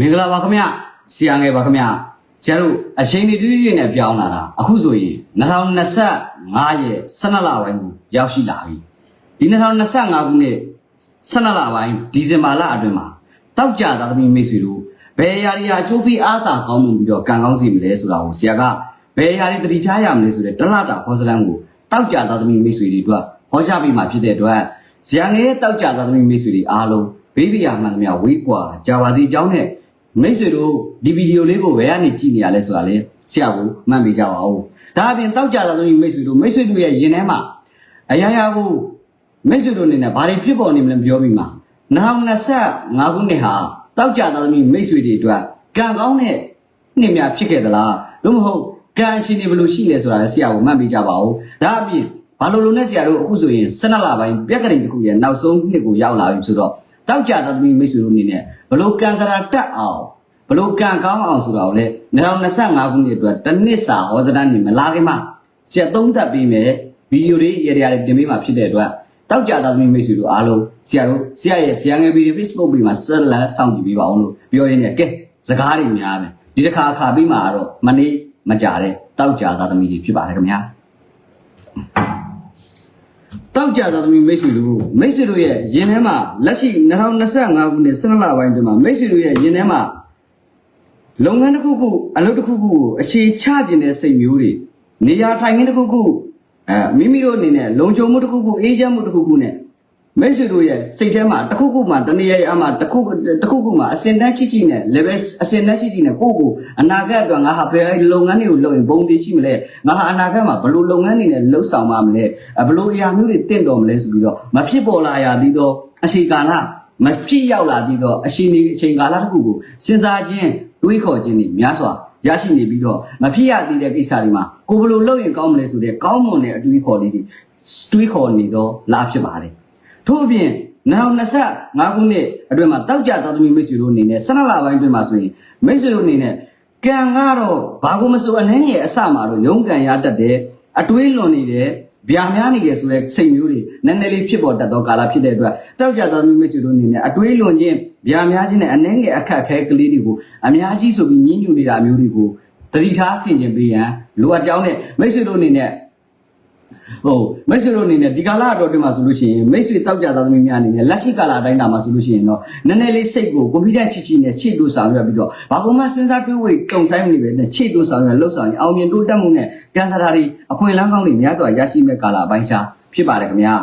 မင်္ဂလာပါခင်ဗျဆရာငယ်ပါခင်ဗျဆရာတို့အချိန်တွေတိတိနဲ့ပြောင်းလာတာအခုဆိုရင်2025ရဲ့12လပိုင်းကိုရောက်ရှိလာပြီဒီ2025ခုနှစ်12လပိုင်းဒီဇင်ဘာလအတွင်းမှာတောက်ကြသာသမီမိတ်ဆွေတို့ဘယ်အရာတွေအချိုးပြီးအားသာကောင်းမှုပြီးတော့ကံကောင်းစီမလဲဆိုတာကိုဆရာကဘယ်အရာတွေတတိထားရမလဲဆိုတဲ့တလတာဟောစလန်းကိုတောက်ကြသာသမီမိတ်ဆွေတွေအတွက်ဟောကြားပြီးမှဖြစ်တဲ့အတွက်ဆရာငယ်ရဲ့တောက်ကြသာသမီမိတ်ဆွေတွေအားလုံးဘေးဘီယာမှန်သမျှဝေးကွာကြာပါစီအကြောင်းနဲ့ မိတ်ဆွေတို့ဒီဗီဒီယိုလေးကိုဘယ်ကနေကြည့်နေရလဲဆိုတာလေဆရာကိုမှတ်မိကြပါဦးဒါအပြင်တောက်ကြတာလို့မိတ်ဆွေတို့မိတ်ဆွေတို့ရဲ့ရင်ထဲမှာအရာရာကိုမိတ်ဆွေတို့အနေနဲ့ဘာတွေဖြစ်ပေါ်နေမလဲပြောပြီးမှာ2025ခုနှစ်ဟာတောက်ကြတာသမီးမိတ်ဆွေတွေအတွက်ကံကောင်းတဲ့နှစ်များဖြစ်ခဲ့သလားသို့မဟုတ်ကံအရှင်တွေဘယ်လိုရှိလဲဆိုတာလည်းဆရာကိုမှတ်မိကြပါဦးဒါအပြင်ဘာလို့လို့နဲ့ဆရာတို့အခုဆိုရင်12လပိုင်းပြက်ကလေးတစ်ခုရဲ့နောက်ဆုံးနှစ်ကိုရောက်လာပြီဆိုတော့ တောက်ကြတာသမီးမိတ်ဆွေတို့အနေနဲ့ဘလို့ကံစရာတက်အောင်ဘလို့ကံကောင်းအောင်ဆိုတာကိုလေ2025ခုနှစ်အတွက်တစ်နှစ်စာဟောစတန်းနေမလာခင်မှာဆရာသုံးသပ်ပြီးမယ်ဗီဒီယိုလေးရရတင်ပေးမှာဖြစ်တဲ့အတွက်တောက်ကြတာသမီးမိတ်ဆွေတို့အားလုံးဆရာတို့ဆရာရဲ့ဆရာငယ်ဗီဒီယို Facebook ပြီးမှာဆက်လက်စောင့်ကြည့်ပေးပါအောင်လို့ပြောရင်းနဲ့ကဲစကားတွေများမယ်ဒီတစ်ခါအခါပြီးမှာတော့မနေ့မကြတဲ့တောက်ကြတာသမီးတွေဖြစ်ပါတယ်ခင်ဗျာ တောက်ကြတာသမီးမိတ်ဆွေတို့မိတ်ဆွေတို့ရဲ့ရင်ထဲမှာလက်ရှိ2025ခုနှစ်12လပိုင်းအတွင်းမှာမိတ်ဆွေတို့ရဲ့ရင်ထဲမှာလုပ်ငန်းတစ်ခုခုအလုပ်တစ်ခုခုကိုအခြေချခြင်းတဲ့စိတ်မျိုးတွေနေရာထိုင်ခင်းတစ်ခုခုအဲမိမိတို့အနေနဲ့လုံခြုံမှုတစ်ခုခုအေးချမ်းမှုတစ်ခုခုနဲ့ မိတ်ဆွေတို့ရဲ့စိတ်ထဲမှာတစ်ခုခုမှတနေရာအမှတစ်ခုတစ်ခုခုမှအစင်တန်းရှိရှိနဲ့ level အစင်တန်းရှိရှိနဲ့ကိုယ့်ကိုအနာဂတ်အတွက်ငါဟာဘယ်လုပ်ငန်းတွေကိုလုပ်ရင်ဘုံသေးရှိမလဲငါဟာအနာဂတ်မှာဘယ်လိုလုပ်ငန်းတွေနဲ့လှုပ်ဆောင်မှာမလဲအဲဘယ်လိုအရာမျိုးတွေတင့်တော်မလဲဆိုပြီးတော့မဖြစ်ပေါ်လာရသေးသောအရှိကာလမဖြစ်ရောက်လာသေးသောအရှိနေအချိန်ကာလတစ်ခုကိုစဉ်းစားခြင်းတွေးခေါ်ခြင်းတွေများစွာရရှိနေပြီးတော့မဖြစ်ရသေးတဲ့ကိစ္စတွေမှာကိုယ်ဘယ်လိုလုပ်ရင်ကောင်းမလဲဆိုတဲ့ကောင်းမွန်တဲ့အတွေးခေါ်လေးတွေတွေးခေါ်နေတော့လားဖြစ်ပါတယ် ထို့အပြင်နောက်25ခုနှစ်အတွင်းမှာတောက်ကြသာသမီမိတ်ဆွေတို့အနေနဲ့12လပိုင်းအတွင်းမှာဆိုရင်မိတ်ဆွေတို့အနေနဲ့ကံကတော့ဘာကိုမဆိုအနှဲငယ်အစမှာတော့ရုန်းကန်ရတတ်တယ်အတွေးလွန်နေတယ်ဗျာများနေတယ်ဆိုတဲ့စိတ်မျိုးတွေနည်းနည်းလေးဖြစ်ပေါ်တတ်သောကာလဖြစ်တဲ့အတွက်တောက်ကြသောမိမိဆွေတို့အနေနဲ့အတွေးလွန်ခြင်းဗျာများခြင်းနဲ့အနှဲငယ်အခက်အခဲကလေးတွေကိုအများကြီးဆိုပြီးညှဉ်းညူနေတာမျိုးတွေကိုတတိထားဆင်ခြင်ပေးရန်လိုအပ်ကြောင်းနဲ့မိတ်ဆွေတို့အနေနဲ့ ဟုတ်မိတ်ဆွေတို့အနေနဲ့ဒီကာလအတော်တွင်းမှာဆိုလို့ရှိရင်မိတ်ဆွေတောက်ကြသောသမီးများအနေနဲ့လက်ရှိကာလအတိုင်းတာမှာဆိုလို့ရှိရင်တော့နည်းနည်းလေးစိတ်ကိုကွန်ပျူတာချစ်ချစ်နဲ့ခြေတူဆောင်ရွက်ပြီးတော့ဘာကုန်မှစဉ်းစားတွေးဝေတုံဆိုင်နေပဲနဲ့ခြေတူဆောင်ရွက်လှုပ်ဆောင်ရင်အောင်မြင်တိုးတက်မှုနဲ့ကန်ဆာတာတွေအခွင့်အလမ်းကောင်းတွေများစွာရရှိမဲ့ကာလအပိုင်းခြားဖြစ်ပါတယ်ခင်ဗျာ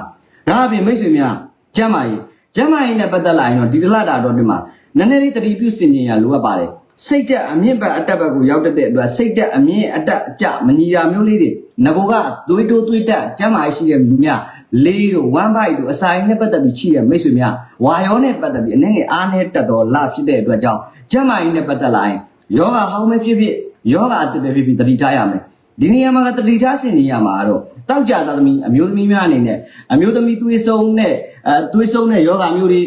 ဒါအပြင်မိတ်ဆွေများကျမ်းမာရေးကျမ်းမာရေးနဲ့ပတ်သက်လာရင်တော့ဒီတလတာတော့ဒီမှာနည်းနည်းလေးတတိပြုစင်ကြင်ရလိုအပ်ပါတယ် စိတ်တက်အမြင့်ဘက်အတက်ဘက်ကိုရောက်တတ်တဲ့အတွက်စိတ်တက်အမြင့်အတက်အကျမညီတာမျိုးလေးတွေငကိုကသွေးတိုးသွေးတက်ကျမ်းမာရေးရှိတဲ့လူများလေးတို့ဝမ်းပိုက်တို့အစာရင်းနဲ့ပတ်သက်ပြီးရှိတဲ့မိတ်ဆွေများဝါရောနဲ့ပတ်သက်ပြီးအနေငယ်အားနဲ့တက်တော်လာဖြစ်တဲ့အတွက်ကြောင့်ကျမ်းမာရေးနဲ့ပတ်သက်လာရင်ယောဂဟောင်းပဲဖြစ်ဖြစ်ယောဂအတက်ပဲဖြစ်ဖြစ်တတိထားရမယ်ဒီနေရာမှာတတိထားစင်နေရမှာတော့တောက်ကြသားသမီးအမျိုးသမီးများအနေနဲ့အမျိုးသမီးသွေးဆုံးနဲ့အဲသွေးဆုံးတဲ့ယောဂမျိုးတွေ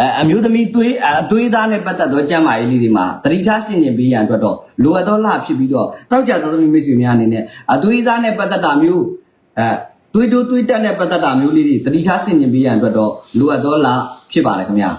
အဲအမျိုးသမီးသွေးအသွေးသားနဲ့ပတ်သက်သောကျန်းမာရေးလေးတွေမှာတတိထားဆင်ကျင်ပေးရန်အတွက်တော့လိုအပ်သောလဖြစ်ပြီးတော့တောက်ကြသားသမီးမိတ်ဆွေများအနေနဲ့အသွေးသားနဲ့ပတ်သက်တာမျိုးအဲသွေးတိုးသွေးတက်နဲ့ပတ်သက်တာမျိုးလေးတွေတတိထားဆင်ကျင်ပေးရန်အတွက်တော့လိုအပ်သောလဖြစ်ပါတယ်ခင်ဗျာ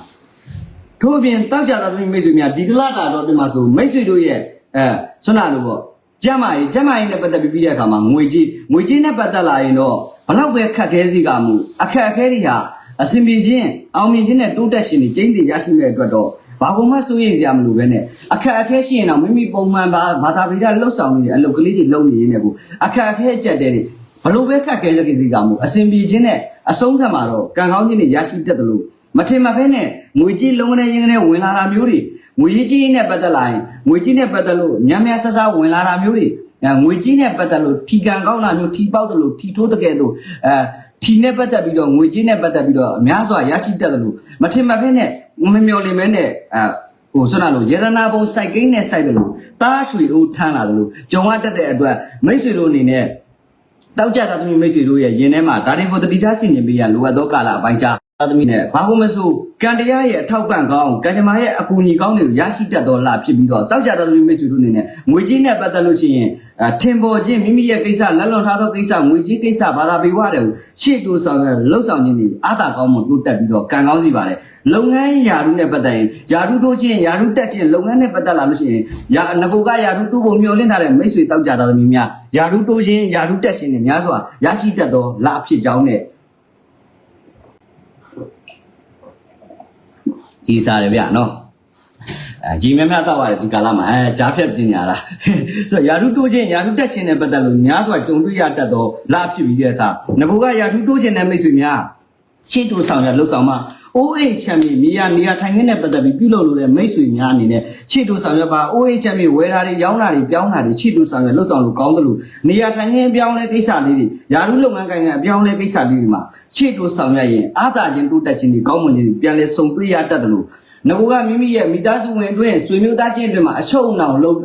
ထို့အပြင်တောက်ကြသားသမီးမိတ်ဆွေများဒီတလတာတော့ဒီမှာဆိုမိတ်ဆွေတို့ရဲ့အဲဆွမ်းနာလို့ပေါ့ကျမ်းမာရေးကျမ်းမာရေးနဲ့ပတ်သက်ပြီးပြီးတဲ့အခါမှာငွေကြေးငွေကြေးနဲ့ပတ်သက်လာရင်တော့ဘလောက်ပဲခက်ခဲစီကမှုအခက်အခဲတွေဟာ အစင်ပြေခြင်းအောင်မြင်ခြင်းနဲ့တိုးတက်ခြင်းတွေကျင်းတည်ရရှိမဲ့အတွက်တော့ဘာကုန်မှစိုးရိမ်စရာမလိုပဲနဲ့အခက်အခဲရှိရင်တော့မိမိပုံမှန်ဘာဘာသာပိဒါလှုပ်ဆောင်နေတဲ့အလုပ်ကလေးတွေလုပ်နေရင်းနဲ့ကိုအခက်အခဲအကျက်တဲ့တွေဘလို့ပဲခက်ခဲတဲ့စီကမှုအစင်ပြေခြင်းနဲ့အဆုံးသတ်မှာတော့ကံကောင်းခြင်းတွေရရှိတတ်တယ်လို့မထင်မှတ်ဘဲနဲ့ငွေကြေးလုံးဝနဲ့ရင်းနဲ့ဝင်လာတာမျိုးတွေငွေကြီးနဲ့ပတ်သက်လာရင်ငွေကြီးနဲ့ပတ်သက်လို့များများဆဆဝင်လာတာမျိုးတွေအဲငွေကြီးနဲ့ပတ်သက်လို့ထီကန်ကောင်းတာမျိုးထီပေါက်တယ်လို့ထီထိုးတကယ်တော့အဲ ထီနဲ့ပတ်သက်ပြီးတော့ငွေကြီးနဲ့ပတ်သက်ပြီးတော့အများစွာရရှိတတ်တယ်လို့မထင်မှတ်ဘဲနဲ့မမျော်လင့်မဲနဲ့အဲဟိုဆိုတော့လို့ရတနာဘုံစိုက်ကိန်းနဲ့စိုက်တယ်လို့တားရွှေဦးထမ်းလာတယ်လို့ကြုံရတတ်တဲ့အတွက်မိတ်ဆွေတို့အနေနဲ့တောက်ကြတာသမီးမိတ်ဆွေတို့ရဲ့ရင်ထဲမှာဒါတွေကိုတတိထားဆင်ခြင်ပေးရလိုအပ်သောကာလအပိုင်းခြား သားသမီးနဲ့ဘာလို့မဆိုကံတရားရဲ့အထောက်ပံ့ကောင်းကံကြမ္မာရဲ့အကူအညီကောင်းတွေကိုရရှိတတ်တော်လာဖြစ်ပြီးတော့တောက်ကြသားသမီးမိတ်ဆွေတို့အနေနဲ့ငွေကြီးနဲ့ပတ်သက်လို့ရှိရင်အထင်ပေါ်ခြင်းမိမိရဲ့ကိစ္စလက်လွန်ထားသောကိစ္စငွေကြီးကိစ္စဘာသာပေဝတယ်ကိုရှေ့တိုးဆောင်ရလှုပ်ဆောင်ခြင်းတွေအာသာကောင်းမှုတိုးတက်ပြီးတော့ကံကောင်းစီပါတယ်လုပ်ငန်းယာရုနဲ့ပတ်သက်ရင်ယာရုတိုးခြင်းယာရုတက်ခြင်းလုပ်ငန်းနဲ့ပတ်သက်လာလို့ရှိရင်ယာငကိုကယာရုတိုးဖို့မျှော်လင့်ထားတဲ့မိတ်ဆွေတောက်ကြသားသမီးများယာရုတိုးခြင်းယာရုတက်ခြင်းနဲ့များစွာရရှိတတ်သောလာဖြစ်ကြောင်းနဲ့ ကြီးစားတယ်ဗျာနော်အဲကြီးများများတော့ရတယ်ဒီကာလမှာအဲကြားဖြတ်တင်ညာလားဆိုတော့ယာရုတိုးခြင်းယာရုတက်ခြင်းနဲ့ပတ်သက်လို့များစွာကြုံတွေ့ရတတ်သောလာဖြစ်ပြီးတဲ့အခါငကိုကယာရုတိုးခြင်းနဲ့မိတ်ဆွေများ ရှေ့တူဆောင်ရလှုပ်ဆောင်မှာအိုးအိတ်ချမ်းမြေနေရနေရထိုင်ခင်းနဲ့ပတ်သက်ပြီးပြုလုပ်လို့တဲ့မိတ်ဆွေများအနေနဲ့ရှေ့တူဆောင်ရပါအိုးအိတ်ချမ်းမြေဝယ်တာတွေရောင်းတာတွေပြောင်းတာတွေရှေ့တူဆောင်ရလှုပ်ဆောင်လို့ကောင်းတယ်လို့နေရထိုင်ခင်းပြောင်းလဲကိစ္စလေးတွေယာရုလုပ်ငန်းကိုင်ကအပြောင်းလဲကိစ္စလေးတွေမှာရှေ့တူဆောင်ရရင်အာသာချင်းတိုးတက်ခြင်းတွေကောင်းမွန်ခြင်းတွေပြန်လဲစုံတွေ့ရတတ်တယ်လို့ငကိုကမိမိရဲ့မိသားစုဝင်အတွင်းဆွေမျိုးသားချင်းအတွင်းမှာအရှုံးအောင်လုပ်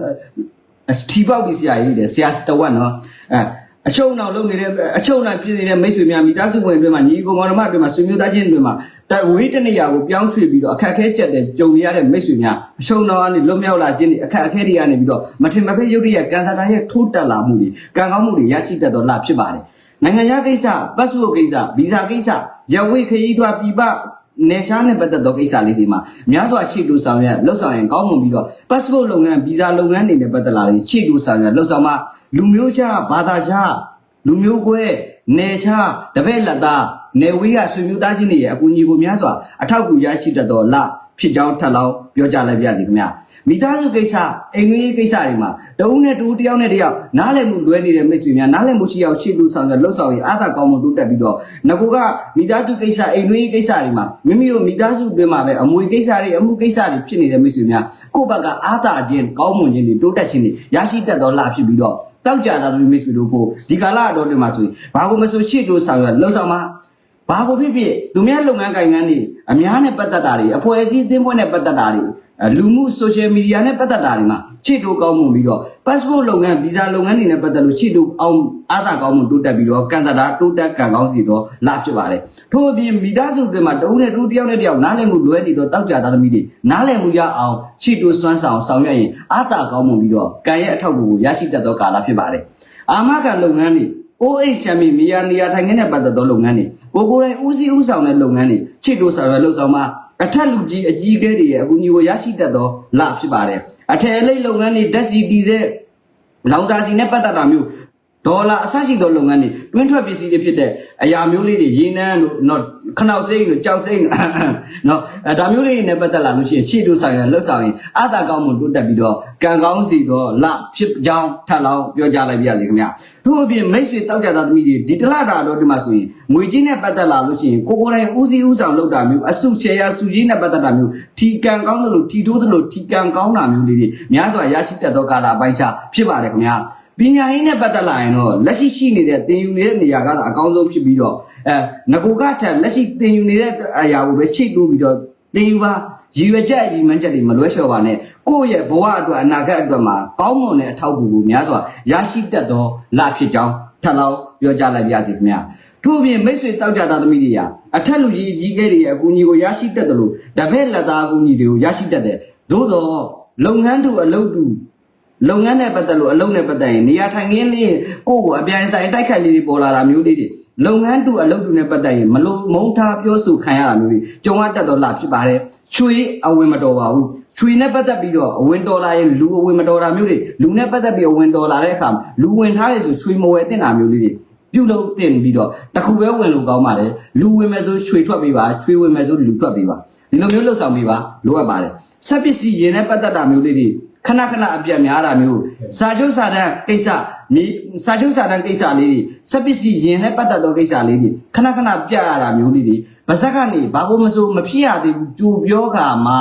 အထီပေါက်ပြီးဆရာကြီးတယ်ဆရာတဝက်နော်အဲ အရှုံးအောင်လုပ်နေတဲ့အရှုံးအောင်ဖြစ်နေတဲ့မိတ်ဆွေများမိသားစုဝင်အတွင်းမှာညီကိုမောင်နှမအတွင်းမှာဆွေမျိုးသားချင်းအတွင်းမှာတဝေးတနေရာကိုပြောင်းရွှေ့ပြီးတော့အခက်အခဲကြက်တဲ့ကြုံရတဲ့မိတ်ဆွေများအရှုံးအောင်ကနေလွတ်မြောက်လာခြင်းတွေအခက်အခဲတွေကနေပြီးတော့မထင်မဖက်ရုပ်ရည်ကန်ဆာတာရဲ့ထိုးတက်လာမှုတွေကံကောင်းမှုတွေရရှိတတ်တော့လာဖြစ်ပါတယ်နိုင်ငံခြားကိစ္စပတ်စပို့ကိစ္စဗီဇာကိစ္စရဝိခရီးသွားပြပ နေရှားနဲ့ပတ်သက်သောကိစ္စလေးတွေမှာများစွာရှေ့တူဆောင်ရလှုပ်ဆောင်ရင်ကောင်းမွန်ပြီးတော့ passport လုပ်ငန်း visa လုပ်ငန်းတွေနဲ့ပတ်သက်လာပြီးရှေ့တူဆောင်ရလှုပ်ဆောင်မှာလူမျိုးခြားဘာသာခြားလူမျိုးကွဲနယ်ခြားတပည့်လက်သားနယ်ဝေးကဆွေမျိုးသားချင်းတွေရဲ့အကူအညီကိုများစွာအထောက်အကူရရှိတတ်သောလ ဖြစ်ကြောင်းထပ်လောင်းပြောကြားလိုက်ပါရစေခင်ဗျာမိသားစုကိစ္စအိမ်ကြီးကိစ္စတွေမှာတဦးနဲ့တူတယောက်နဲ့တယောက်နားလည်မှုလွဲနေတဲ့မိတ်ဆွေများနားလည်မှုရှိအောင်ရှေ့လူဆောင်ရလှုပ်ဆောင်ရင်အားသာကောင်းမှုတိုးတက်ပြီးတော့ငကိုကမိသားစုကိစ္စအိမ်ကြီးကိစ္စတွေမှာမိမိတို့မိသားစုအတွင်းမှာပဲအမွေကိစ္စတွေအမှုကိစ္စတွေဖြစ်နေတဲ့မိတ်ဆွေများကိုယ့်ဘက်ကအားသာခြင်းကောင်းမွန်ခြင်းတွေတိုးတက်ခြင်းတွေရရှိတတ်သောလဖြစ်ပြီးတော့တောက်ကြတာသမီးမိတ်ဆွေတို့ကိုဒီကာလအတော်တွေမှာဆိုရင်ဘာကိုမဆိုရှေ့လူဆောင်ရလှုပ်ဆောင်မှာ ဘာကိုဖြစ်ဖြစ်သူများလုပ်ငန်းကိုင်ငန်းတွေအများနဲ့ပတ်သက်တာတွေအဖွဲ့အစည်းအသင်းဖွဲ့နဲ့ပတ်သက်တာတွေအဲလူမှု social media နဲ့ပတ်သက်တာတွေမှာချစ်တိုးကောင်းမှုပြီးတော့ passport လုပ်ငန်း visa လုပ်ငန်းတွေနဲ့ပတ်သက်လို့ချစ်တိုးအောင်အားသာကောင်းမှုတိုးတက်ပြီးတော့ကန်ဆာတာတိုးတက်ကံကောင်းစီတော့လာဖြစ်ပါတယ်ထို့အပြင်မိသားစုတွေမှာတဦးနဲ့တူတစ်ယောက်နဲ့တစ်ယောက်နားလည်မှုလွဲနေတော့တောက်ကြသားသမီးတွေနားလည်မှုရအောင်ချစ်တိုးစွမ်းဆောင်ဆောင်ရွက်ရင်အားသာကောင်းမှုပြီးတော့ကံရဲ့အထောက်အကူကိုရရှိတတ်သောကာလဖြစ်ပါတယ်အာမခံလုပ်ငန်းတွေ OH ချမ်းမီမီယာနေရာထိုင်ခင်းနဲ့ပတ်သက်သောလုပ်ငန်းတွေကိုကိုယ်ကိုယ်တိုင်ဦးစီးဦးဆောင်တဲ့လုပ်ငန်းတွေချစ်တိုးဆောင်ရွက်လှုပ်ဆောင်မှာအထက်လူကြီးအကြီးအကဲတွေရဲ့အကူအညီကိုရရှိတတ်သောလဖြစ်ပါတယ်အထက်အလိပ်လုပ်ငန်းတွေဓာတ်စီတီးစေလောင်စာစီနဲ့ပတ်သက်တာမျိုး ဒေါ်လာအဆရှိသောလုပ်ငန်းတွေတွင်းထွက်ပစ္စည်းတွေဖြစ်တဲ့အရာမျိုးလေးတွေရေနန်းတို့နော်ခနောက်စိမ့်တို့ကြောက်စိမ့်တို့နော်အဲဒါမျိုးလေးတွေနဲ့ပတ်သက်လာလို့ရှိရင်ချစ်တို့ဆိုင်ရလှုပ်ဆောင်ရင်အသာကောင်းမှုတိုးတက်ပြီးတော့ကံကောင်းစီသောလဖြစ်ကြောင်းထပ်လောင်းပြောကြားလိုက်ပါရစေခင်ဗျာတို့အပြင်မိတ်ဆွေတောက်ကြသားသမီးတွေဒီတလတာတော့ဒီမှာဆိုရင်ငွေကြီးနဲ့ပတ်သက်လာလို့ရှိရင်ကိုကိုယ်တိုင်ဦးစီးဦးဆောင်လုပ်တာမျိုးအစုရှယ်ယာစုကြီးနဲ့ပတ်သက်တာမျိုးထီကံကောင်းသလိုထီထိုးသလိုထီကံကောင်းတာမျိုးလေးတွေများစွာရရှိတတ်သောကာလပိုင်းခြားဖြစ်ပါတယ်ခင်ဗျာ ပညာရေးနဲ့ပတ်သက်လာရင်တော့လက်ရှိရှိနေတဲ့သင်ယူနေတဲ့နေရာကသာအကောင်းဆုံးဖြစ်ပြီးတော့အဲငကိုကထက်လက်ရှိသင်ယူနေတဲ့အရာကိုပဲချိတ်တိုးပြီးတော့သင်ယူပါရည်ရွယ်ချက်အကြီးမှန်းချက်တွေမလွဲလျှော်ပါနဲ့ကိုယ့်ရဲ့ဘဝအတွက်အနာဂတ်အတွက်မှာကောင်းမွန်တဲ့အထောက်အကူကိုများစွာရရှိတတ်သောလဖြစ်ကြောင်းထပ်လောင်းပြောကြားလိုက်ပါရစေခင်ဗျာထို့အပြင်မိတ်ဆွေတောက်ကြသားသမီးတွေရာအထက်လူကြီးအကြီးကဲတွေရဲ့အကူအညီကိုရရှိတတ်တယ်လို့တပည့်လက်သားအကူအညီတွေကိုရရှိတတ်တယ်သို့တော့လုပ်ငန်းတူအလုပ်တူ လုပ်ငန်းနဲ့ပတ်သက်လို့အလုပ်နဲ့ပတ်သက်ရင်နေရာထိုင်ခင်းလေးကိုယ့်ကိုအပြိုင်ဆိုင်တိုက်ခိုက်လေးတွေပေါ်လာတာမျိုးလေးတွေလုပ်ငန်းတူအလုပ်တူနဲ့ပတ်သက်ရင်မလို့မုန်းထားပြောဆိုခံရတာမျိုးတွေကြုံရတတ်တော့လာဖြစ်ပါတယ်ချွေအဝင်မတော်ပါဘူးချွေနဲ့ပတ်သက်ပြီးတော့အဝင်တော်လာရင်လူအဝင်မတော်တာမျိုးတွေလူနဲ့ပတ်သက်ပြီးအဝင်တော်လာတဲ့အခါလူဝင်ထားတယ်ဆိုချွေမဝယ်တင်တာမျိုးလေးတွေပြုတ်လို့တင်ပြီးတော့တခုပဲဝင်လို့ကောင်းပါတယ်လူဝင်မယ်ဆိုချွေထွက်ပေးပါချွေဝင်မယ်ဆိုလူထွက်ပေးပါဒီလိုမျိုးလှုပ်ဆောင်ပေးပါလိုအပ်ပါတယ်စက်ပစ္စည်းရင်နဲ့ပတ်သက်တာမျိုးလေးတွေ ခဏခဏအပြတ်များတာမျိုးစာချုပ်စာတမ်းကိစ္စမြေစာချုပ်စာတမ်းကိစ္စလေးတွေစက်ပစ္စည်းရင်နဲ့ပတ်သက်သောကိစ္စလေးတွေခဏခဏပြရတာမျိုးလေးတွေဗစက်ကနေဘာလို့မစိုးမဖြစ်ရသေးဘူးကြိုပြောခါမှာ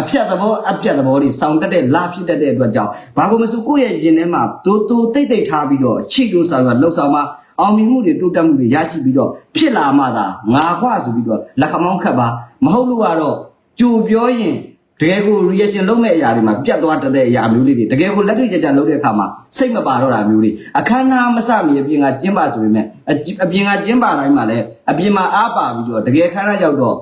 အဖြတ်သဘောအပြတ်သဘောတွေစောင့်တက်တဲ့လာဖြစ်တတ်တဲ့အတွက်ကြောင့်ဘာလို့မစိုးကိုယ့်ရဲ့ရင်ထဲမှာတိုးတိုးတိတ်တိတ်ထားပြီးတော့ချိတိုးဆောင်ရလှုပ်ဆောင်မှာအောင်မြင်မှုတွေတိုးတက်မှုတွေရရှိပြီးတော့ဖြစ်လာမှသာငါခွဆိုပြီးတော့လက်ခမောင်းခတ်ပါမဟုတ်လို့ကတော့ကြိုပြောရင် တကယ်ကို reaction လုပ်မဲ့အရာတွေမှာပြတ်သွားတတ်တဲ့အရာမျိုးလေးတွေတကယ်ကိုလက်တွေ့ကြကြလုပ်တဲ့အခါမှာစိတ်မပါတော့တာမျိုးတွေအခမ်းအနားမစမီအပြင်ကကျင်းပါဆိုပေမဲ့အကြအပြင်ကကျင်းပါတိုင်းမှာလည်းအပြင်မှာအားပါပြီးတော့တကယ်ခမ်းအနားရောက်တော့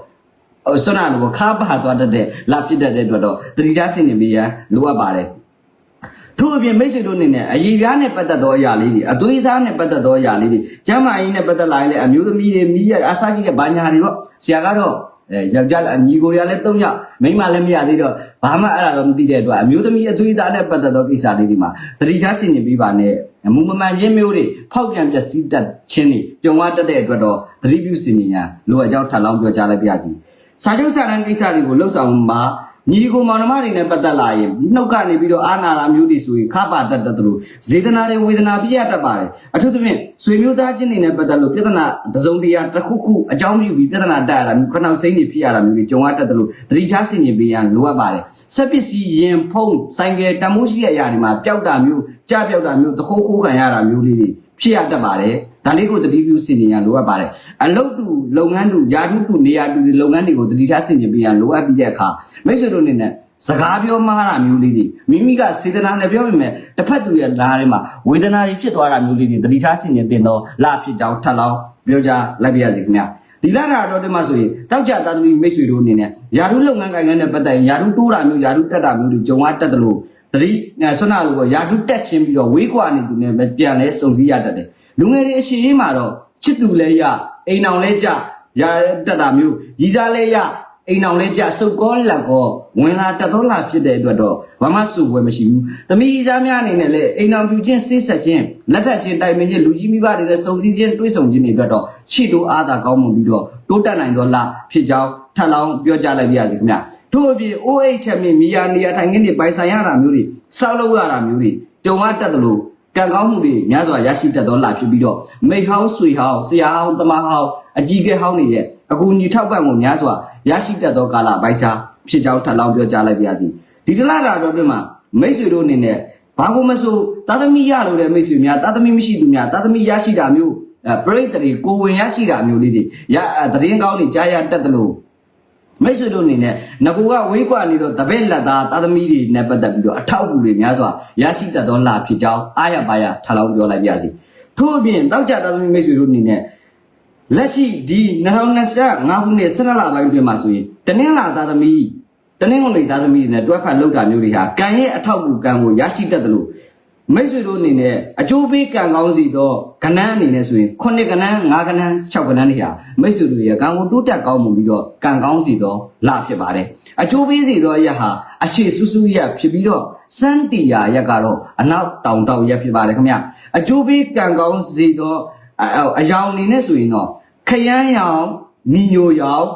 ဟိုဆွမ်းနာလို့ခါပါသွားတတ်တဲ့လာဖြစ်တတ်တဲ့အတွက်တော့သတိထားစင်နေပြီးရန်လိုအပ်ပါတယ်ထို့အပြင်မိတ်ဆွေတို့အနေနဲ့အရေးပြားနဲ့ပတ်သက်သောအရာလေးတွေအသွေးသားနဲ့ပတ်သက်သောအရာလေးတွေကျမ်းမာရေးနဲ့ပတ်သက်လာရင်လည်းအမျိုးသမီးတွေမိရအစားရှိတဲ့ဘာညာတွေပေါ့ဆရာကတော့ အဲယောက်ျားလည်းညီကိုရလည်း၃ယောက်မိန်းမလည်းမရသေးတော့ဘာမှအဲ့ဒါတော့မသိတဲ့အတွက်အမျိုးသမီးအသွေးသားနဲ့ပတ်သက်သောကိစ္စလေးတွေမှာသတိထားဆင်ခြင်ပြီးပါနဲ့မူမမှန်ခြင်းမျိုးတွေဖောက်ပြန်ပျက်စီးတတ်ခြင်းတွေကြုံရတတ်တဲ့အတွက်တော့သတိပြုဆင်ခြင်ရန်လိုအပ်ကြောင်းထပ်လောင်းပြောကြားလိုက်ပါရစီစာချုပ်စာတမ်းကိစ္စတွေကိုလှုပ်ဆောင်မှာ ညီကိုမောင်နှမတွေနဲ့ပတ်သက်လာရင်နှုတ်ကနေပြီးတော့အာနာလာမျိုးတွေဆိုရင်ခပါတတ်တတ်တယ်လို့ဇေဒနာတွေဝေဒနာပြရတတ်ပါတယ်အထူးသဖြင့်ဆွေမျိုးသားချင်းတွေနဲ့ပတ်သက်လို့ပြဿနာတစ်စုံတရာတစ်ခုခုအကြောင်းပြုပြီးပြဿနာတက်ရတာမျိုးခဏစိမ့်နေဖြစ်ရတာမျိုးတွေကြုံရတတ်တယ်လို့သတိထားဆင်ခြင်ပေးရန်လိုအပ်ပါတယ်ဆက်ပစ္စည်းရင်ဖုံးဆိုင်ကယ်တမိုးရှိတဲ့အရာတွေမှာပျောက်တာမျိုးကြပျောက်တာမျိုးတခိုးခိုးခံရတာမျိုးလေးတွေဖြစ်ရတတ်ပါတယ် ဒါလေးကိုသတိပြုဆင်ခြင်ရန်လိုအပ်ပါတယ်အလုတ်တူလုပ်ငန်းတူယာတုတူနေရာတူတွေလုပ်ငန်းတွေကိုသတိထားဆင်ခြင်ပေးရန်လိုအပ်ပြီးတဲ့အခါမိတ်ဆွေတို့အနေနဲ့စကားပြောမှားတာမျိုးလေးတွေမိမိကစေတနာနဲ့ပြောပေမဲ့တစ်ဖက်သူရဲ့လားထဲမှာဝေဒနာတွေဖြစ်သွားတာမျိုးလေးတွေသတိထားဆင်ခြင်တင်တော့လာဖြစ်ကြောင်းထပ်လောင်းပြောကြလိုက်ပါရစေခင်ဗျာဒီလာတာတော့ဒီမှာဆိုရင်တောက်ကြသားသမီးမိတ်ဆွေတို့အနေနဲ့ယာရုလုပ်ငန်းကိုင်ငန်းနဲ့ပတ်သက်ရင်ယာရုတိုးတာမျိုးယာရုတက်တာမျိုးတွေကြုံရတတ်တယ်လို့သတိဆွမ်းနာလို့ပေါ့ယာရုတက်ချင်းပြီးတော့ဝေးကွာနေသူနဲ့ပြန်လဲစုံစည်းရတတ်တယ် လူငယ်တွေအရှိရေးမှာတော့ချစ်သူလဲရအိမ်အောင်လဲကြရတက်တာမျိုးကြီးစားလဲရအိမ်အောင်လေးကြစုပ်ကောလက်ကောဝင်လာတသောလာဖြစ်တဲ့အတွက်တော့ဘာမှစုဝဲမရှိဘူး။တမီးစားများအနေနဲ့လည်းအိမ်အောင်ပြချင်းစိတ်ဆက်ချင်းလက်ထက်ချင်းတိုင်ပင်ချင်းလူကြီးမိဘတွေနဲ့စုံစည်းချင်းတွေးဆုံချင်းတွေအတွက်တော့ချစ်တို့အားသာကောင်းမှုပြီးတော့တိုးတက်နိုင်သောလာဖြစ်ကြောင်းထပ်လောင်းပြောကြားလိုက်ပါရစေခင်ဗျ။ထို့အပြင် OH ချက်မြင့်မီယာနေရာထိုင်ခင်းတွေပိုင်ဆိုင်ရတာမျိုးတွေစောက်လုပ်ရတာမျိုးတွေကြုံရတတ်တယ်လို့ ကံကောင်းမှုတွေများစွာရရှိတတ်သောလာဖြစ်ပြီးတော့မိဟောင်းဆွေဟောင်းဆရာဟောင်းတမဟောင်းအကြီးကဲဟောင်းတွေရဲ့အကူအညီထောက်ပံ့မှုများစွာရရှိတတ်သောကာလပိုက်ခြားဖြစ်ကြောင်းထပ်လောင်းပြောကြားလိုက်ပါရစေဒီတလားတာတော့ပြင်မှာမိတ်ဆွေတို့အနေနဲ့ဘာကိုမဆိုသာသမီရလို့တဲ့မိတ်ဆွေများသာသမီမရှိသူများသာသမီရရှိတာမျိုးအဲပရိသတ်တွေကိုဝင်ရရှိတာမျိုးလေးတွေရတရင်ကောင်းတွေကြားရတတ်တယ်လို့ မိတ်ဆွေတို့အနေနဲ့ငကူကဝေးကွာနေတော့တပည့်လက်သားသားသမီးတွေနဲ့ပတ်သက်ပြီးတော့အထောက်အကူတွေများစွာရရှိတတ်သောလာဖြစ်ကြောင်းအားရပါရထပ်လောင်းပြောလိုက်ပါစီထို့အပြင်တောက်ကြသားသမီးမိတ်ဆွေတို့အနေနဲ့လက်ရှိဒီ2025ခုနှစ်17လပိုင်းတွင်မှာဆိုရင်တနင်္လာသားသမီးတနင်္ဂနွေသားသမီးတွေနဲ့တွဲဖက်လောက်တာမျိုးတွေဟာကံရဲ့အထောက်အကူကံကိုရရှိတတ်တယ်လို့ မိတ်ဆွေတို့အနေနဲ့အကျိုးပေးကံကောင်းစီတော့ကဏ္ဍအနေနဲ့ဆိုရင်ခုနှစ်ကဏ္ဍ၅ကဏ္ဍ၆ကဏ္ဍတွေဟာမိတ်ဆွေတို့ရဲ့ကံကိုတိုးတက်ကောင်းမှုပြီးတော့ကံကောင်းစီတော့လဖြစ်ပါတယ်အကျိုးပေးစီတော့ရက်ဟာအခြေဆူဆူရက်ဖြစ်ပြီးတော့စန်းတီယာရက်ကတော့အနောက်တောင်တောင်ရက်ဖြစ်ပါတယ်ခင်ဗျအကျိုးပေးကံကောင်းစီတော့အယောင်အနေနဲ့ဆိုရင်တော့ခရမ်းရောင်မိညိုရောင်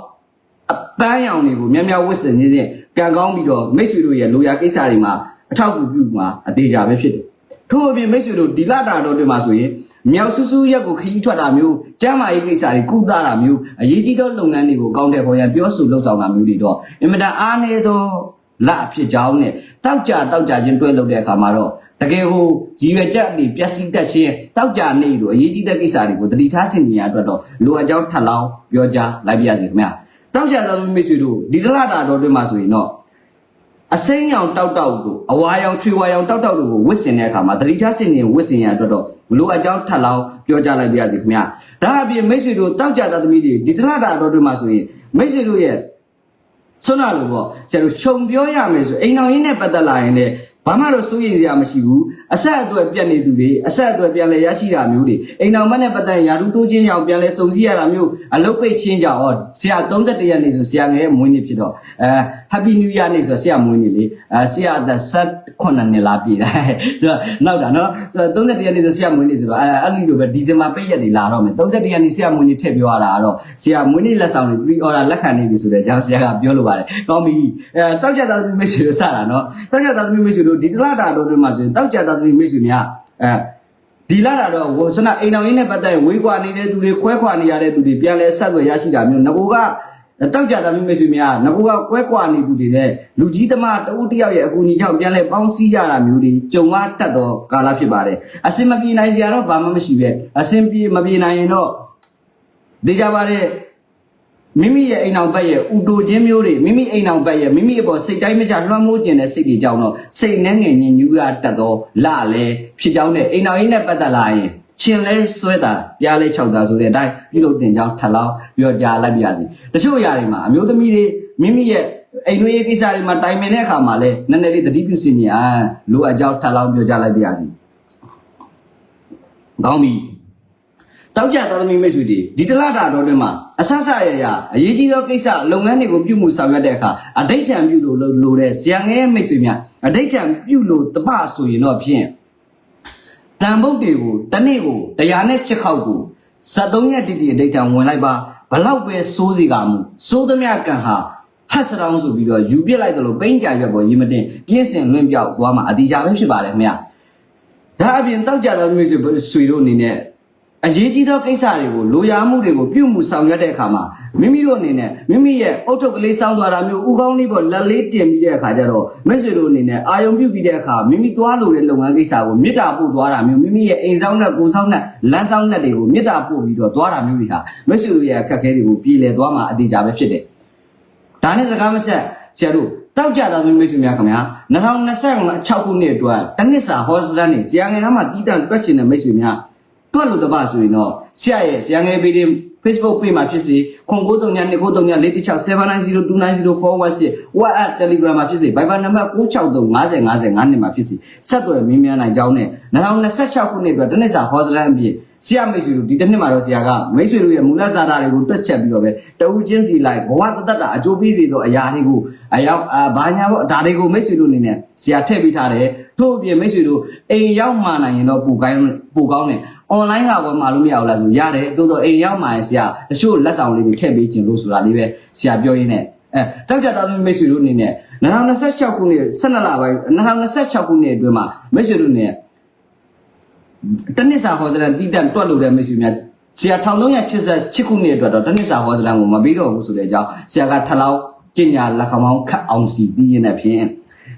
အပန်းရောင်တွေကိုမြတ်မြတ်ဝတ်ဆင်နေတဲ့ကံကောင်းပြီးတော့မိတ်ဆွေတို့ရဲ့လိုရာကိစ္စတွေမှာအထောက်အကူပြုမှာအသေးကြပဲဖြစ်တယ်။ ထို့အပြင်မိတ်ဆွေတို့ဒီလတာတော်တွေမှာဆိုရင်မြောက်ဆူဆူရက်ကိုခရီးထွက်တာမျိုးကျမ်းမာရေးကိစ္စတွေကုသတာမျိုးအရေးကြီးသောလုပ်ငန်းတွေကိုကောင်းတဲ့ပေါ်ရန်ပြောဆိုလှုပ်ဆောင်တာမျိုးတွေတော့အင်မတန်အားနည်းသောလဖြစ်ကြောင်းနဲ့တောက်ကြတောက်ကြချင်းတွဲလုပ်တဲ့အခါမှာတော့တကယ်ကိုရည်ရွယ်ချက်တွေပျက်စီးတတ်ခြင်းတောက်ကြနေလို့အရေးကြီးတဲ့ကိစ္စတွေကိုတတိထားဆင်ခြင်ရအတွက်တော့လိုအပ်ကြောင်းထပ်လောင်းပြောကြားလိုက်ပါရစေခင်ဗျာတောက်ကြသားသမီးမိတ်ဆွေတို့ဒီတလတာတော်တွင်မှာဆိုရင်တော့ အစိမ်းရောင်တောက်တောက်တို့အဝါရောင်ချွေဝါရောင်တောက်တောက်တို့ကိုဝစ်စင်တဲ့အခါမှာတတိထားစင်ရင်ဝစ်စင်ရအတွက်တော့ဘလို့အကြောင်းထပ်လောင်းပြောကြလိုက်ပါရစေခင်ဗျာဒါအပြင်မိတ်ဆွေတို့တောက်ကြသားသမီးတွေဒီတလတာတော်တွင်မှာဆိုရင်မိတ်ဆွေတို့ရဲ့ဆွမ်းနာလို့ပေါ့ဆရာတို့ခြုံပြောရမယ်ဆိုအိမ်တော်ရင်းနဲ့ပတ်သက်လာရင်လည်း ဘာမှတော့စိုးရိမ်စရာမရှိဘူးအဆက်အသွယ်ပြတ်နေသူတွေအဆက်အသွယ်ပြန်လဲရရှိတာမျိုးတွေအိမ်တော်မက်နဲ့ပတ်သက်ရင်ယာရုတိုးချင်းရောင်ပြန်လဲစုံစည်းရတာမျိုးအလုတ်ပိတ်ချင်းကြောင့်ဟောဆရာ31ရက်နေ့ဆိုဆရာငယ်မွေးနေ့ဖြစ်တော့အဲ Happy New Year နေ့ဆိုဆရာမွေးနေ့လေအဲဆရာသက်18နှစ်လားပြည့်တယ်ဆိုတော့နောက်တာနော်ဆိုတော့31ရက်နေ့ဆိုဆရာမွေးနေ့ဆိုတော့အဲအဲ့ဒီလိုပဲဒီဇင်ဘာပိတ်ရက်တွေလာတော့မယ်31ရက်နေ့ဆရာမွေးနေ့ထည့်ပြောရတာကတော့ဆရာမွေးနေ့လက်ဆောင်တွေ pre order လက်ခံနေပြီဆိုတော့ကျွန်တော်ဆရာကပြောလို့ပါတယ်ကောင်းပြီအဲတောက်ကြတာသမီးမိတ်ဆွေတို့စတာနော်တောက်ကြတာသမီးမိတ်ဆွေတို့ဒီတလတာတို့တွေမှာဆိုရင်တောက်ကြတာသမီးမိတ်ဆွေများအဲဒီလာတာတော့ဝဆနာအိမ်တော်ရင်းနဲ့ပတ်သက်ရင်ဝေးကွာနေတဲ့သူတွေခွဲခွာနေရတဲ့သူတွေပြန်လဲဆက်သွယ်ရရှိတာမျိုးငကိုကတောက်ကြတာမျိုးမိတ်ဆွေများငကိုကကွဲကွာနေသူတွေနဲ့လူကြီးသမားတဦးတယောက်ရဲ့အကူအညီကြောင့်ပြန်လဲပေါင်းစည်းရတာမျိုးတွေကြုံရတတ်သောကာလဖြစ်ပါတယ်အစင်မပြေနိုင်စရာတော့ဘာမှမရှိပဲအစင်ပြေမပြေနိုင်ရင်တော့ဒေကြပါတဲ့ မိမိရဲ့အိမ်အောင်ဘက်ရဲ့ဥတိုခြင်းမျိုးတွေမိမိအိမ်အောင်ဘက်ရဲ့မိမိအပေါ်စိတ်တိုင်းမကြလွှမ်းမိုးခြင်းတဲ့စိတ်တွေကြောင့်တော့စိတ်နှဲငယ်ညင်ညူးရတတ်သောလလဲဖြစ်ကြောင်းနဲ့အိမ်အောင်ရင်းနဲ့ပတ်သက်လာရင်ရှင်လဲဆွဲတာပြားလဲခြောက်တာဆိုတဲ့အတိုင်းပြုလုပ်တင်ကြောင်းထပ်လောင်းပြောကြားလိုက်ပါရစေတချို့ຢာတွေမှာအမျိုးသမီးတွေမိမိရဲ့အိမ်တွင်းရေးကိစ္စတွေမှာတိုင်ပင်တဲ့အခါမှာလဲနည်းနည်းလေးသတိပြုစီနေအာလိုအပ်ကြောင်းထပ်လောင်းပြောကြားလိုက်ပါရစေကောင်းပြီ တောက်ကြတော်သမီမိတ်ဆွေတွေဒီတလတာတော်တွင်မှာအဆဆရရအရေးကြီးသောကိစ္စလုပ်ငန်းတွေကိုပြုမှုဆောင်ရွက်တဲ့အခါအဋိဋ္ဌံပြုလို့လို့တဲ့ဇာငယ်ရဲ့မိတ်ဆွေများအဋိဋ္ဌံပြုလို့တပဆိုရင်တော့ဖြင့်တန်ဗုတ်တွေကိုတစ်နေ့ကိုတရားနဲ့ချက်ခေါက်ကို73ရက်တိတိအဋိဋ္ဌံဝင်လိုက်ပါဘလောက်ပဲစိုးစီကမှုစိုးသမျှကံဟာဟတ်စတောင်းဆိုပြီးတော့ယူပြစ်လိုက်တယ်လို့ပိန်းကြရွက်ပေါ်ရီမတင်ပြင်းစင်လွင့်ပြောက်သွားမှာအတိအကျပဲဖြစ်ပါတယ်ခင်ဗျာဒါအပြင်တောက်ကြတော်မျိုးဆွေတို့အနေနဲ့ အရေးကြီးသောကိစ္စတွေကိုလိုရာမှုတွေကိုပြုမှုဆောင်ရွက်တဲ့အခါမှာမိမိတို့အနေနဲ့မိမိရဲ့အုတ်ထုတ်ကလေးစောင်းသွားတာမျိုးဥကောင်းလေးပေါ်လက်လေးတင်ပြီးတဲ့အခါကျတော့မိတ်ဆွေတို့အနေနဲ့အာယုံပြုပြီးတဲ့အခါမိမိသွားလို့တဲ့လုပ်ငန်းကိစ္စကိုမေတ္တာပို့သွားတာမျိုးမိမိရဲ့အိမ်ဆောင်နဲ့ကိုယ်ဆောင်နဲ့လမ်းဆောင်နဲ့တွေကိုမေတ္တာပို့ပြီးတော့သွားတာမျိုးတွေဟာမိတ်ဆွေတို့ရဲ့အခက်အခဲတွေကိုပြည်လည်သွားမှာအသေးချာပဲဖြစ်တယ်။ဒါနဲ့စကားမဆက်ဆရာတို့တောက်ကြတာမိတ်ဆွေများခင်ဗျာ2026ခုနှစ်အတွက်တနစ်စာဟောစတန်နေဆရာငယ်သားမှာတည်တံ့တွက်ရှင်တဲ့မိတ်ဆွေများ တွက်လို့တပဆိုရင်တော့ဆရာရဲ့ဆရာငယ်ပေးတဲ့ Facebook page မှာဖြစ်စေခွန်93ည293ည416790416 WhatsApp Telegram မှာဖြစ်စေ Viber နံပါတ်96350505နဲ့မှာဖြစ်စေဆက်သွယ်မြင်းများနိုင်ကြောင်းနဲ့2026ခုနှစ်အတွက်တနစ်စာဟောစရန်အပြင် ဆရာမိတ်ဆွေတို့ဒီတစ်နှစ်မှာတော့ဆရာကမိတ်ဆွေတို့ရဲ့မူလစာတာတွေကိုတွက်ချက်ပြီးတော့ပဲတဦးချင်းစီလိုက်ဘဝတသက်တာအကျိုးပေးစေသောအရာတွေကိုအရောက်အာဘာညာပေါ့ဒါတွေကိုမိတ်ဆွေတို့အနေနဲ့ဆရာထည့်ပေးထားတယ်ထို့အပြင်မိတ်ဆွေတို့အိမ်ရောက်မှနိုင်ရင်တော့ပူကောင်းပူကောင်းတယ် online ကဘောမှာလို့မရဘူးလားဆိုရတယ်တိုးတော့အိမ်ရောက်မှရင်ဆရာတချို့လက်ဆောင်လေးတွေထည့်ပေးခြင်းလို့ဆိုတာလေးပဲဆရာပြောရင်းနဲ့အဲတောက်ကြတာမိတ်ဆွေတို့အနေနဲ့2026ခုနှစ်12လပိုင်း2026ခုနှစ်အတွင်းမှာမိတ်ဆွေတို့အနေနဲ့ တနစ်စာဟောစလန်တီးတန့်တွက်လို့တဲ့မိတ်ဆွေများဆရာ1386ခုနှစ်အတွက်တော့တနစ်စာဟောစလန်ကိုမပြီးတော့ဘူးဆိုတဲ့အကြောင်းဆရာကထလောက်ကျင့်ညာလက်ခမောင်းခတ်အောင်စီတီးရင်းနဲ့ဖြင့်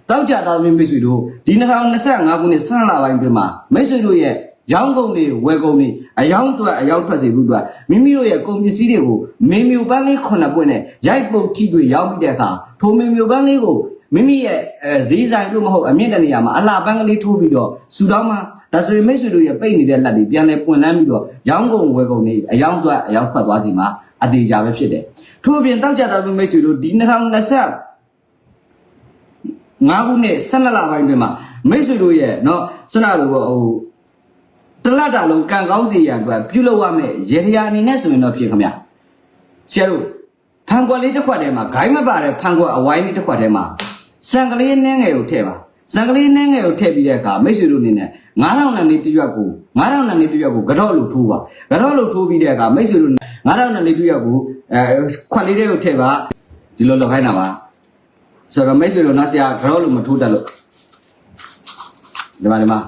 တောက်ကြတာမိတ်ဆွေတို့ဒီ2025ခုနှစ်12လပိုင်းအတွင်းမှာမိတ်ဆွေတို့ရဲ့ရောင်းကုန်တွေဝယ်ကုန်တွေအယောင်းအတွက်အယောင်းထွက်စေဖို့အတွက်မိမိတို့ရဲ့ကုန်ပစ္စည်းတွေကိုမေမြူပန်းလေးခုနှစ်ပွင့်နဲ့ရိုက်ပုတ်ထိတွေရောင်းပြီးတဲ့အခါထိုမေမြူပန်းလေးကို မိမိရဲ့အဲဈေးဆိုင်လို့မဟုတ်အမြင့်တဲ့နေရာမှာအလှပန်းကလေးထိုးပြီးတော့စူတောင်းမှာဒါဆိုရင်မိတ်ဆွေတို့ရဲ့ပိတ်နေတဲ့လက်တွေပြန်လဲပွင့်လန်းပြီးတော့ရောင်းကုန်ဝယ်ကုန်တွေအယောင်းအတွက်အယောင်းထွက်သွားစီမှာအသေးချာပဲဖြစ်တယ်ထို့အပြင်တောက်ကြတာမိတ်ဆွေတို့ဒီ2020ငါးခုနှစ်12လပိုင်းတွင်မှာမိတ်ဆွေတို့ရဲ့เนาะစနလိုပေါ့ဟိုတလတ်တာလုံးကံကောင်းစီရန်အတွက်ပြုလုပ်ရမယ်ရေထရာအနေနဲ့ဆိုရင်တော့ဖြစ်ခမဆရာတို့ဖန်ကွက်လေးတစ်ခွက်ထဲမှာဂိုင်းမပါတဲ့ဖန်ကွက်အဝိုင်းလေးတစ်ခွက်ထဲမှာ စံကလေးနှင်းငယ်ကိုထည့်ပါစံကလေးနှင်းငယ်ကိုထည့်ပြီးတဲ့အခါမိတ်ဆွေတို့အနေနဲ့9000နန်းလေးတစ်ရွက်ကို9000နန်းလေးတစ်ရွက်ကိုကတော့လို့ထိုးပါကတော့လို့ထိုးပြီးတဲ့အခါမိတ်ဆွေတို့9000နန်းလေးတစ်ရွက်ကိုအဲခွက်လေးတွေကိုထည့်ပါဒီလိုလောက်ခိုင်းတာပါဆိုတော့မိတ်ဆွေတို့နောက်ဆရာကတော့လို့မထိုးတတ်လို့ဒီမှာဒီမှာ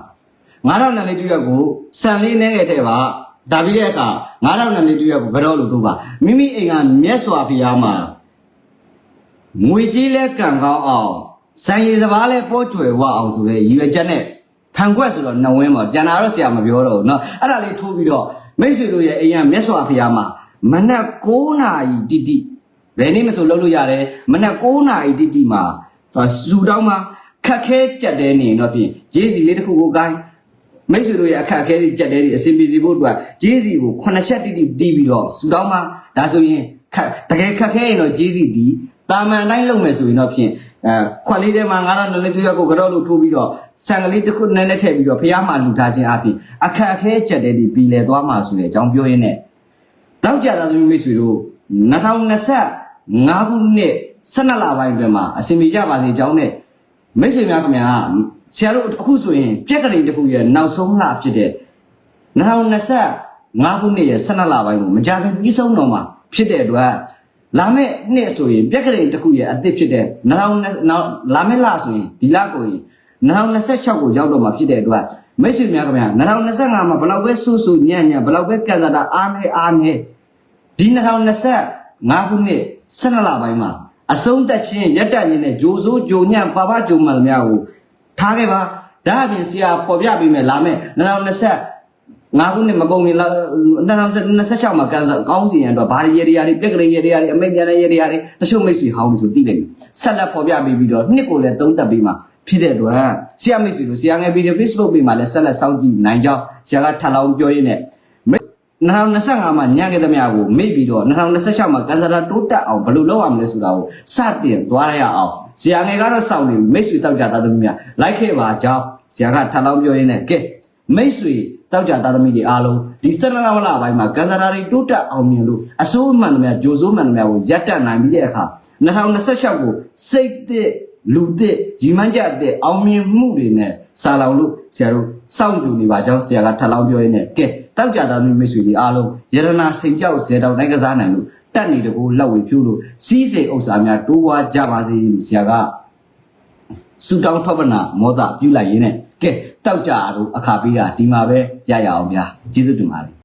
9000နန်းလေးတစ်ရွက်ကိုစံလေးနှင်းငယ်ထည့်ပါဒါပြီးတဲ့အခါ9000နန်းလေးတစ်ရွက်ကိုကတော့လို့ထိုးပါမိမိအိမ်ကမြက်စွာဖျားမှာငွေကြီးလဲကံကောင်းအောင် စံရည်စဘာလဲပိုးကျွယ်ဝအောင်ဆိုတဲ့ရည်ရွယ်ချက်နဲ့ဖန်ခွက်ဆိုတော့နှဝင်းပေါ့ကျန်တာတော့ဆရာမပြောတော့ဘူးเนาะအဲ့ဒါလေးထိုးပြီးတော့မိတ်ဆွေတို့ရဲ့အိမ်ကမြတ်စွာဘုရားမှာမနက်9နာရီတိတိဘယ်နေ့မဆိုလုပ်လို့ရတယ်မနက်9နာရီတိတိမှာစူတောင်းမှာခက်ခဲကြက်တဲနေရင်တော့ဖြင့်ဂျေးစီလေးတစ်ခုကိုကိုင်းမိတ်ဆွေတို့ရဲ့အခက်အခဲတွေကြက်တဲတွေအဆင်ပြေစီဖို့အတွက်ဂျေးစီကို9ချက်တိတိတီးပြီးတော့စူတောင်းမှာဒါဆိုရင်ခက်တကယ်ခက်ခဲရင်တော့ဂျေးစီတီးတာမန်တိုင်းလုပ်မယ်ဆိုရင်တော့ဖြင့် အဲခွက်လေးထဲမှာငါတော့နည်းနည်းတစ်ယောက်ကိုကတော့လို့ထိုးပြီးတော့ဆန်ကလေးတစ်ခုနည်းနည်းထည့်ပြီးတော့ဖះမှာလူထားခြင်းအပြင်အခက်အခဲကြက်တဲ့ဒီပြည်လဲသွားမှာဆိုတဲ့အကြောင်းပြောရင်းနဲ့တောက်ကြတာသမီးမိတ်ဆွေတို့2025ခုနှစ်12လပိုင်းအတွင်းမှာအစီအမီကြပါစေအကြောင်းနဲ့မိတ်ဆွေများခင်ဗျာဆရာတို့အခုဆိုရင်ပြက်ကလေးတစ်ခုရဲ့နောက်ဆုံးလဖြစ်တဲ့2025ခုနှစ်ရဲ့12လပိုင်းကိုမကြခင်ပြီးဆုံးတော့မှာဖြစ်တဲ့အတွက် လာမယ့်နှစ်ဆိုရင်ပြက်ကလေးတစ်ခုရဲ့အသစ်ဖြစ်တဲ့2000လာမယ့်လဆိုရင်ဒီလကိုရင်2026ကိုရောက်တော့မှာဖြစ်တဲ့အတွက်မိတ်ဆွေများခင်ဗျာ2025မှာဘလောက်ပဲဆူဆူညံ့ညံ့ဘလောက်ပဲကန့်စတာအားနေအားနေဒီ2025ခုနှစ်12လပိုင်းမှာအဆုံးသက်ခြင်းရက်တက်ခြင်းနဲ့ဂျိုးစိုးဂျုံညံ့ပါပဂျုံမှန်များကိုထားခဲ့ပါဒါအပြင်ဆရာပေါ်ပြပေးမယ်လာမယ့်2026 9ခုနှစ်မကုန်ခင်2026မှာကန်ဆာကောင်းစီရန်အတွက်ဘာရီရေတွေရာတွေပြက်ကလေးရေတွေရာတွေအမိတ်ပြန်တဲ့ရေတွေရာတွေတချို့မိတ်ဆွေဟောင်းလို့ဆိုသိလိုက်မယ်ဆက်လက်ဖော်ပြပေးပြီးတော့နှစ်ကိုလည်းသုံးသပ်ပေးမှာဖြစ်တဲ့အတွက်ဆရာမိတ်ဆွေတို့ဆရာငယ်ဗီဒီယို Facebook ပေမှာလည်းဆက်လက်စောင့်ကြည့်နိုင်ကြောင်းဆရာကထပ်လောင်းပြောရင်းနဲ့2025မှာညခဲ့သမျှကိုမိပြီးတော့2026မှာကန်ဆာတာတိုးတက်အောင်ဘယ်လိုလုပ်ရမလဲဆိုတာကိုစတင်သွားရအောင်ဇီယာငယ်ကတော့စောင့်နေမိတ်ဆွေတောက်ကြသားသမီးများလိုက်ခဲ့ပါကြောင်းဇီယာကထပ်လောင်းပြောရင်းနဲ့ကဲမိတ်ဆွေ တောက်ကြသားသမီးတွေအားလုံးဒီစနလဝလအပိုင်းမှာကန်စာရာတွေတိုးတက်အောင်မြင်လို့အစိုးမှန်သမျှဂျိုဆိုးမှန်သမျှကိုရပ်တန့်နိုင်ပြီးတဲ့အခါ2026ကိုစိတ်သစ်လူသစ်ရီမန်းကြတဲ့အောင်မြင်မှုတွေနဲ့စာလောင်လို့ဆရာတို့စောင့်ကြည့်နေပါကြောင်းဆရာကထပ်လောင်းပြောရင်းနဲ့ကဲတောက်ကြသားသမီးမိတ်ဆွေတွေအားလုံးရတနာစိန်ကြောက်ဇေတောင်နိုင်ကစားနိုင်လို့တက်နေတကူလက်ဝေဖြိုးလို့စီးစိမ်ဥစ္စာများတိုးဝါကြပါစေလို့ဆရာကစူတောင်းထောက်ပနာမောတာပြုလိုက်ရင်းနဲ့ ကဲတောက်ကြတို့အခါပေးတာဒီမှာပဲရရအောင်ဗျာကျေးဇူးတင်ပါတယ်